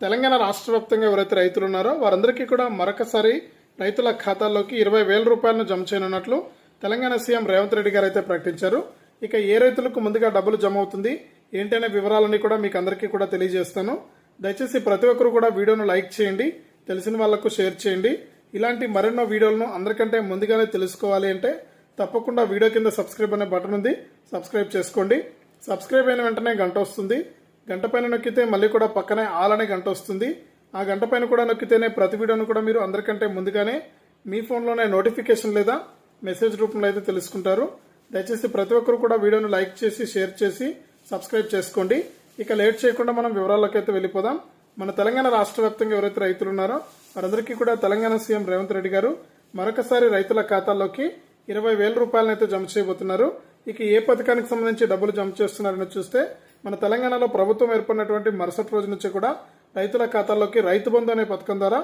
తెలంగాణ రాష్ట్ర వ్యాప్తంగా ఎవరైతే రైతులు ఉన్నారో వారందరికీ కూడా మరొకసారి రైతుల ఖాతాల్లోకి ఇరవై వేల రూపాయలను జమ చేయనున్నట్లు తెలంగాణ సీఎం రేవంత్ రెడ్డి గారు అయితే ప్రకటించారు. ఇక ఏ రైతులకు ముందుగా డబ్బులు జమ అవుతుంది ఏంటనే వివరాలన్నీ కూడా మీకు అందరికీ కూడా తెలియజేస్తాను. దయచేసి ప్రతి ఒక్కరు కూడా వీడియోను లైక్ చేయండి తెలిసిన వాళ్ళకు షేర్ చేయండి. ఇలాంటి మరెన్నో వీడియోలను అందరికంటే ముందుగానే తెలుసుకోవాలి అంటే తప్పకుండా వీడియో కింద సబ్స్క్రైబ్ అనే బటన్ ఉంది. సబ్స్క్రైబ్ చేసుకోండి. సబ్స్క్రైబ్ అయిన వెంటనే గంట వస్తుంది. గంట పైన నొక్కితే మళ్ళీ కూడా పక్కనే ఆల్ అనే గంట వస్తుంది. ఆ గంట పైన కూడా నొక్కితేనే ప్రతి వీడియోను కూడా మీరు అందరికంటే ముందుగానే మీ ఫోన్లోనే నోటిఫికేషన్ లేదా మెసేజ్ రూపంలో అయితే తెలుసుకుంటారు. దయచేసి ప్రతి ఒక్కరు కూడా వీడియోను లైక్ చేసి షేర్ చేసి సబ్స్క్రైబ్ చేసుకోండి. ఇక లేట్ చేయకుండా మనం వివరాల్లోకి అయితే వెళ్ళిపోదాం. మన తెలంగాణ రాష్ట్ర వ్యాప్తంగా ఎవరైతే రైతులు ఉన్నారో వారందరికీ కూడా తెలంగాణ సీఎం రేవంత్ రెడ్డి గారు మరొకసారి రైతుల ఖాతాల్లోకి ఇరవై వేల రూపాయలనైతే జమ చేయబోతున్నారు. ఇక ఏ పథకానికి సంబంధించి డబ్బులు జమ చేస్తున్నారని చూస్తే మన తెలంగాణలో ప్రభుత్వం ఏర్పడినటువంటి మరుసటి రోజు నుంచి కూడా రైతుల ఖాతాల్లోకి రైతు బంధు అనే పథకం ద్వారా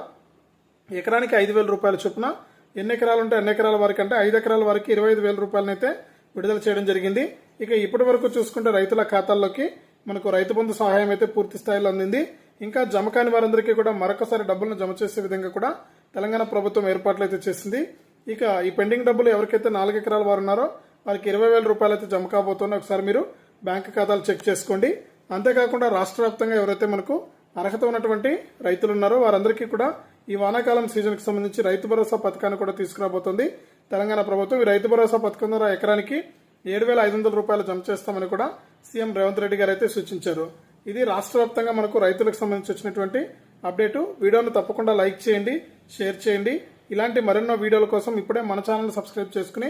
ఎకరానికి ఐదు వేల రూపాయల చొప్పున ఎన్ని ఎకరాలు ఉంటే ఎన్ని ఎకరాల వరకు అంటే ఐదు ఎకరాల వరకు ఇరవై ఐదు వేల రూపాయలనైతే విడుదల చేయడం జరిగింది. ఇక ఇప్పటి వరకు చూసుకుంటే రైతుల ఖాతాల్లోకి మనకు రైతు బంధు సహాయం అయితే పూర్తి స్థాయిలో అందింది. ఇంకా జమ కాని వారందరికీ కూడా మరొకసారి డబ్బులను జమ చేసే విధంగా కూడా తెలంగాణ ప్రభుత్వం ఏర్పాట్లు అయితే చేసింది. ఇక ఈ పెండింగ్ డబ్బులు ఎవరికైతే నాలుగు ఎకరాల వారు ఉన్నారో వారికి ఇరవై వేల రూపాయలు అయితే జమ కాబోతున్నాయి ఒకసారి మీరు బ్యాంక్ ఖాతాలు చెక్ చేసుకోండి. అంతేకాకుండా రాష్ట్ర వ్యాప్తంగా ఎవరైతే మనకు అర్హత ఉన్నటువంటి రైతులు ఉన్నారో వారందరికీ కూడా ఈ వానాకాలం సీజన్కి సంబంధించి రైతు భరోసా పథకాన్ని కూడా తీసుకురాబోతోంది. తెలంగాణ ప్రభుత్వం ఈ రైతు భరోసా పథకం ద్వారా ఎకరానికి ఏడు వేల ఐదు వందల రూపాయలు జమ చేస్తామని కూడా సీఎం రేవంత్ రెడ్డి గారు అయితే సూచించారు. ఇది రాష్ట్ర వ్యాప్తంగా మనకు రైతులకు సంబంధించి వచ్చినటువంటి అప్డేటు. వీడియోను తప్పకుండా లైక్ చేయండి షేర్ చేయండి. ఇలాంటి మరెన్నో వీడియోల కోసం ఇప్పుడే మన ఛానల్ సబ్స్క్రైబ్ చేసుకుని